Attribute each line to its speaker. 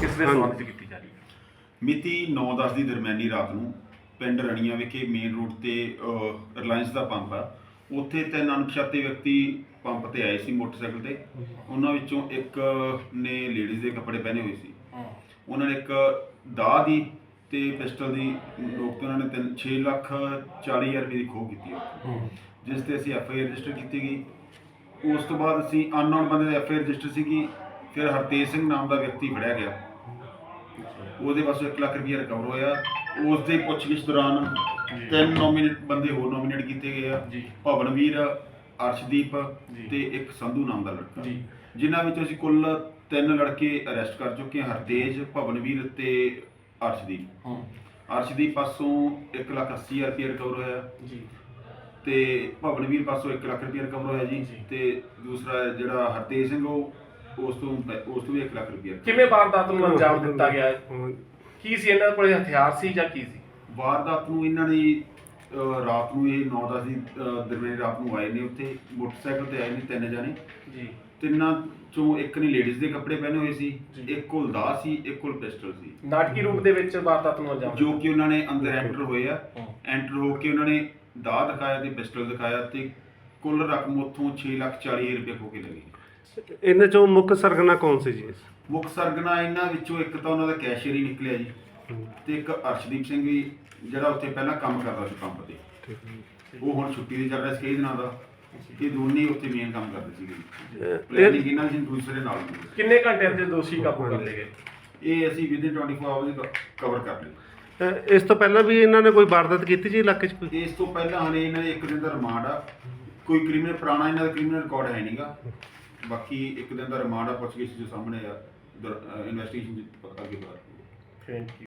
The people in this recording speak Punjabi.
Speaker 1: ਹੈ ਕਿਸ ਦੇ ਸੰਬੰਧ ਚ ਕੀਤੀ ਜਾ ਰਹੀ ਹੈ?
Speaker 2: ਮਿਤੀ 9-10 ਦੀ ਦਰਮਿਆਨੀ ਰਾਤ ਨੂੰ ਪਿੰਡ ਰਣੀਆਂ ਵਿਖੇ ਮੇਨ ਰੋਡ ਤੇ ਰਿਲਾਇੰਸ ਦਾ ਪੰਪ ਆ। ਉੱਥੇ ਤਿੰਨ ਅਣਪਛਾਤੇ ਵਿਅਕਤੀ ਪੰਪ ਤੇ ਆਏ ਸੀ ਮੋਟਰਸਾਈਕਲ ਤੇ। ਉਹਨਾਂ ਵਿੱਚੋਂ ਇੱਕ ਨੇ ਲੇਡੀਜ਼ ਦੇ ਕੱਪੜੇ ਪਹਿਨੇ ਹੋਏ ਸੀ। ਉਹਨਾਂ ਨੇ ਇੱਕ ਦਾਅ ਦੀ ਤੇ ਪਿਸਟਲ ਦੀ ਲੋਕ ਤੇ ਉਹਨਾਂ ਨੇ ਤਿੰਨ 6 ਲੱਖ 40 ਹਜ਼ਾਰ ਰੁਪਏ ਦੀ ਖੋਹ ਕੀਤੀ ਆ। ਜਿਸ ਤੇ ਅਸੀਂ ਐਫ ਆਈ ਰਜਿਸਟਰ ਕੀਤੀ ਗਈ। ਉਸ ਤੋਂ ਬਾਅਦ ਅਸੀਂ ਅਨਨੋਨ ਬੰਦੇ ਦਾ ਐਫ ਆਈ ਰਜਿਸਟਰ ਸੀਗੀ। ਫਿਰ ਹਰਤੇਜ ਸਿੰਘ ਨਾਮ ਦਾ ਵਿਅਕਤੀ ਫੜਿਆ ਗਿਆ। ਉਹਦੇ ਪਾਸੋਂ 1 ਲੱਖ ਰੁਪਏ ਰਿਕਵਰ ਹੋਇਆ। ਉਸ ਦੇ ਪੁੱਛਗਿੱਛ ਦੌਰਾਨ ਤਿੰਨ ਨੋਮੀਨੇਟ ਬੰਦੇ ਹੋਰ ਨੋਮੀਨੇਟ ਕੀਤੇ ਗਏ ਆ।
Speaker 1: ਜੀ।
Speaker 2: ਭਵਨਵੀਰ ਅਰਸ਼ਦੀਪ। ਤੇ ਇੱਕ ਸੰਧੂ ਨਾਮ ਦਾ ਲੜਕਾ।
Speaker 1: ਜੀ।
Speaker 2: ਜਿਨ੍ਹਾਂ ਵਿੱਚੋਂ ਅਸੀਂ ਕੁੱਲ ਤਿੰਨ ਲੜਕੇ ਅਰੈਸਟ ਕਰ ਚੁੱਕੇ ਹਾਂ ਹਰਤੇਜ ਭਵਨਵੀਰ ਤੇ ਅਰਸ਼ਦੀਪ।
Speaker 1: ਹਾਂ।
Speaker 2: ਅਰਸ਼ਦੀਪ ਪਾਸੋਂ 1 ਲੱਖ 80 ਹਜ਼ਾਰ ਰੁਪਏ ਰਿਕਵਰ ਹੋਇਆ।
Speaker 1: ਜੀ।
Speaker 2: ਤੇ ਭਵਨਵੀਰ ਪਾਸੋਂ 1 ਲੱਖ ਰੁਪਏ ਰਿਕਵਰ ਹੋਇਆ ਜੀ।
Speaker 1: ਜੀ।
Speaker 2: ਤੇ ਦੂਸਰਾ ਜਿਹੜਾ ਹਰਤੇਜ ਸਿੰਘ ਉਹ ਉਸ ਤੋਂ ਉਸ ਤੋਂ ਵੀ 1 ਲੱਖ ਰੁਪਏ
Speaker 1: ਕਿਵੇਂ ਵਾਰਦਾਤ ਨੂੰ ਅੰਜਾਮ ਦਿੱਤਾ ਗਿਆ ਹੈ? ਕੀ ਸੀ ਇਹਨਾਂ ਕੋਲੇ ਹਥਿਆਰ ਸੀ ਜਾਂ ਕੀ ਸੀ?
Speaker 2: ਵਾਰਦਾਤ ਨੂੰ ਇਹਨਾਂ ਨੇ ਅਹ, ਰਾਤ ਨੂੰ ਇਹ 9-10 ਦੀ ਅਹ, ਦਰਮਿਆਨੀ ਰਾਤ ਨੂੰ ਆਏ ਨੇ ਉੱਥੇ। ਮੋਟਰਸਾਈਕਲ ਤੇ ਆਏ ਨੇ ਤਿੰਨ ਜਾਣੇ।
Speaker 1: ਜੀ।
Speaker 2: ਤਿੰਨਾਂ ਚੋਂ ਇੱਕ ਨੇ ਲੇਡੀਜ਼ ਦੇ ਕੱਪੜੇ ਪਹਿਨੇ ਹੋਏ ਸੀ
Speaker 1: ਜੀ।
Speaker 2: ਇੱਕ ਕੋਲ ਦਾ ਸੀ ਇੱਕ ਕੋਲ ਪਿਸਟਲ ਸੀ।
Speaker 1: ਨਾਟਕੀ ਰੂਪ ਦੇ ਵਿੱਚ ਵਾਰਦਾਤ ਨੂੰ ਅੰਜਾਮ
Speaker 2: ਜੋ ਕਿ ਉਹਨਾਂ ਨੇ ਅੰਦਰ ਐਂਟਰ ਹੋਏ ਆ।
Speaker 1: ਹਾਂ।
Speaker 2: ਐਂਟਰ ਹੋ ਕੇ ਉਹਨਾਂ ਨੇ ਦਾ ਦਿਖਾਇਆ ਤੇ ਪਿਸਟਲ ਦਿਖਾਇਆ ਤੇ ਕੁੱਲ ਰਕਮ ਉੱਥੋਂ 6 ਲੱਖ 40 ਹਜ਼ਾਰ ਰੁਪਏ ਖੋ ਕੇ ਲੈ ਗਏ।
Speaker 3: ਇਹਨਾਂ ਚੋਂ ਮੁੱਖ ਸਰਗਨਾ ਕੌਣ ਸੀ ਜੀ?
Speaker 2: ਮੁੱਖ ਸਰਗਨਾ ਇਹਨਾਂ ਵਿੱਚੋਂ ਇੱਕ ਤਾਂ ਉਹਨਾਂ ਦਾ ਕੈਸ਼ੀਅਰ ਹੀ ਨਿਕਲਿਆ ਜੀ ਤੇ ਇੱਕ ਅਰਸ਼ਦੀਪ ਸਿੰਘ ਵੀ ਜਿਹੜਾ ਉੱਥੇ ਪਹਿਲਾਂ ਕੰਮ ਕਰਦਾ ਸੀ ਪੰਪ ਤੇ। ਉਹ ਹੁਣ ਛੁੱਟੀ ਤੇ ਚੱਲ ਰਿਹਾ ਸੀ ਕਈ ਦਿਨਾਂ ਦਾ। ਇਹ ਦੋਨੇ ਹੀ ਉੱਥੇ ਮੇਨ ਕੰਮ ਕਰਦੇ ਸੀਗੇ ਪਲੈਨਿੰਗ ਇਹਨਾਂ ਦੀ ਦੂਸਰੇ ਨਾਲ ਹੁੰਦੀ ਸੀ।
Speaker 1: ਕਿੰਨੇ ਘੰਟਿਆਂ ਦੇ ਦੋਸ਼ੀ ਕਾਬੂ ਕਰ ਲਏ ਗਏ?
Speaker 2: ਇਹ ਅਸੀਂ ਵਿਦਿਨ 24 ਆਵਰਸ ਕਵਰ ਕਰ ਲਈ
Speaker 3: ਅਹ ਇਸ ਤੋਂ ਪਹਿਲਾਂ ਵੀ ਇਹਨਾਂ ਨੇ ਕੋਈ ਵਾਰਦਾਤ ਕੀਤੀ ਜੀ ਇਲਾਕੇ 'ਚ ਕੋਈ?
Speaker 2: ਇਸ ਤੋਂ ਪਹਿਲਾਂ ਹਲੇ ਇਹਨਾਂ ਦੇ ਇੱਕ ਦਿਨ ਦਾ ਰਿਮਾਂਡ ਆ। ਕੋਈ ਕ੍ਰਿਮੀਨਲ ਪੁਰਾਣਾ ਇਹਨਾਂ ਦਾ ਕ੍ਰਿਮੀਨਲ ਰਿਕਾਰਡ ਹੈ ਨਹੀਂਗਾ ਬਾਕੀ ਇੱਕ ਦਿਨ ਦਾ ਰਿਮਾਂਡ ਆ, ਪੁੱਛਗਿੱਛ ਜੋ ਸਾਹਮਣੇ ਆ ਇਨਵੈਸਟੀਗੇਸ਼ਨ ਅੱਗੇ ਬਾਅਦ
Speaker 1: ਥੈਂਕ ਯੂ